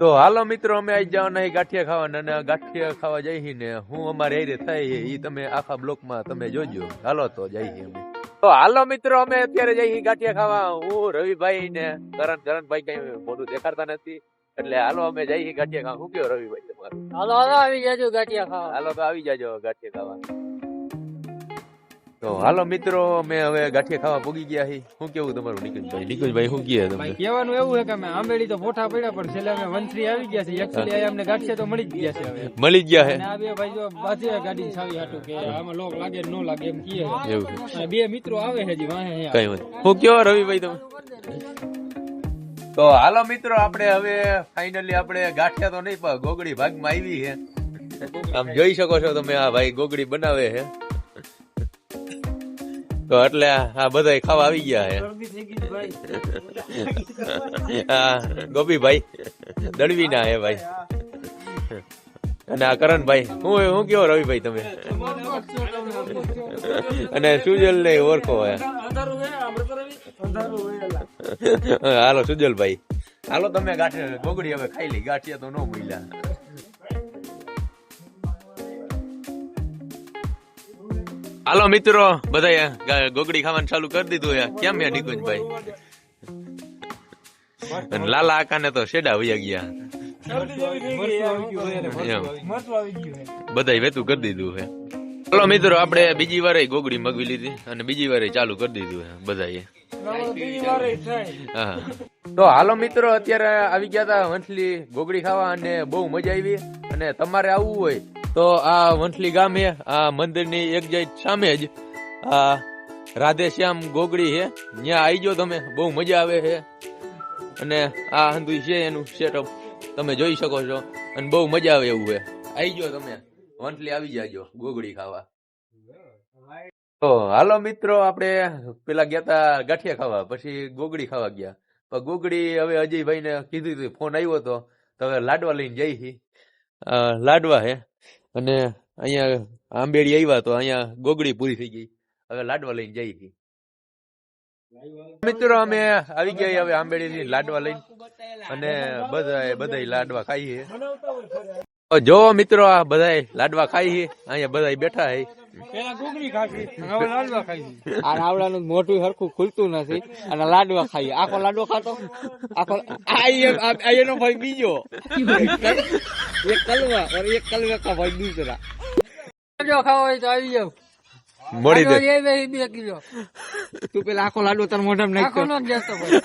તો હાલો મિત્રો અમે આવી જવાના અહીં ગાંઠિયા ખાવાના અને ગાંઠિયા ખાવા જઈએ ને હું અમારે હારે થાય એ તમે આખા બ્લોકમાં તમે જોજો. હાલો તો જઈએ અમે. તો હાલો મિત્રો અમે અત્યારે જઈએ ગાંઠિયા ખાવા. હું રવિભાઈ ને કરણ કરણભાઈ કઈ મોઢું દેખાડતા નથી. એટલે હાલો અમે જઈએ ગાંઠિયા ખાવા. હું કયો રવિભાઈ તમારું? હાલો હાલો આવી જાજો ગાંઠિયા ખાવા. હાલો તો આવી જાજો ગાંઠિયા ખાવા. તો હાલો મિત્રો અમે હવે ગાંઠિયા ખાવા પૂગી ગયા છીએ શું કેવું તમારું નિકુંજભાઈ નિકુંજભાઈ શું કહે તમે કહેવાનું એવું છે કે અમે આંબેડી તો ફોટા પડ્યા પણ છેલ્લે અમે વનશ્રી આવી ગયા છે એકચ્યુઅલી અમને ગાંઠિયા તો મળી જ ગયા છે હવે. મળી જ ગયા અને આ બે ભાઈ જો બાજુ ગાડી સાવી હાટું કે આમાં લોક લાગે ન લાગે એમ કહે એવું બે મિત્રો આવે છે જી વાહે કઈ વાત હું કયો રવિભાઈ તમે? તો હાલો મિત્રો આપણે હવે ફાઇનલી આપણે ગાંઠિયા તો નહીં પણ ગોગડી ભાગમાં આવી છે આમ જોઈ શકો છો તમે આ ભાઈ ગોગડી બનાવે છે તો એટલે આ બધા ખાવા આવી ગયા છે હા, ગોપીભાઈ દળવી ના હે ભાઈ. અને આ કરણભાઈ, હું હું કયો રવિભાઈ તમે? અને સુજલ ને ઓળખો હે. હાલો સુજલભાઈ. હાલો તમે ગાંઠિયા ગોગડી હવે ખાઈ લી, ગાંઠિયા તો ન મળ્યા. હાલો મિત્રો બધા ગોગડી ખાવાનું ચાલુ કરી દીધું યાર કેમ યાર નિકુંજભાઈ? લાલા આકાને તો શેડા વયા ગયા. બધા વેતું કરી દીધું છે. ચાલો મિત્રો, આપણે બીજી વાર ગોગડી મગવી લીધી અને બીજી વાર ચાલુ કરી દીધું છે, બધાએ. હા. તો હાલો મિત્રો, અત્યારે આવી ગયા હતા વંથલી ગોગડી ખાવા અને બહુ મજા આવી. અને તમારે આવવું હોય તો આ વંથલી ગામે, આ મંદિરની એક જાય સામે જ, આ રાધે શ્યામ ગોગડી છે ત્યાં આવી જાઓ તમે, બહુ મજા આવે છે અને આ હંધુ છે એનું સેટઅપ તમે જોઈ શકો છો, અને બહુ મજા આવે એવું છે આવી જાઓ તમે, વંથલી આવી જાજો, ગોગડી ખાવા. તો હાલો મિત્રો, આપણે પેલા ગયા તા ગાંઠિયા ખાવા, પછી ગોગડી ખાવા ગયા. પણ ગોગડી હવે અજયભાઈ ને કીધું હતું ફોન આવ્યો હતો તો હવે લાડવા લઈને જઈ લાડવા હે. અને અહીંયા આંબેડી આવ્યા તો અહીંયા ગોગડી પૂરી થઈ ગઈ. હવે લાડવા લઈને જઈ ગઈ મિત્રો, અમે આવી ગયા હવે આંબેડી લાડવા લઈને. અને બધા બધા લાડવા ખાઈએ. જો મિત્રો આ બધા લાડવા ખાઈ અહીંયા બધા બેઠા હે. પેલા ઘૂઘરી ખાધી હવે લાડવા ખાઈ આ નાવડાનું મોઢું હરખું ખુલતું નથી અને લાડવા ખાઈ આખો લાડવો ખાતો? આખો આ એનો ભાઈ બીજો. એક કલવા અને એક કલવા કા ભાઈ દૂસરા જો ખાવા હોય તો આવી જાવ. મળી દે. બે કિલો. તું પેલા આખો લાડવો તાર મોઢામાં આખો નાખતો નો જ જતો ભાઈ.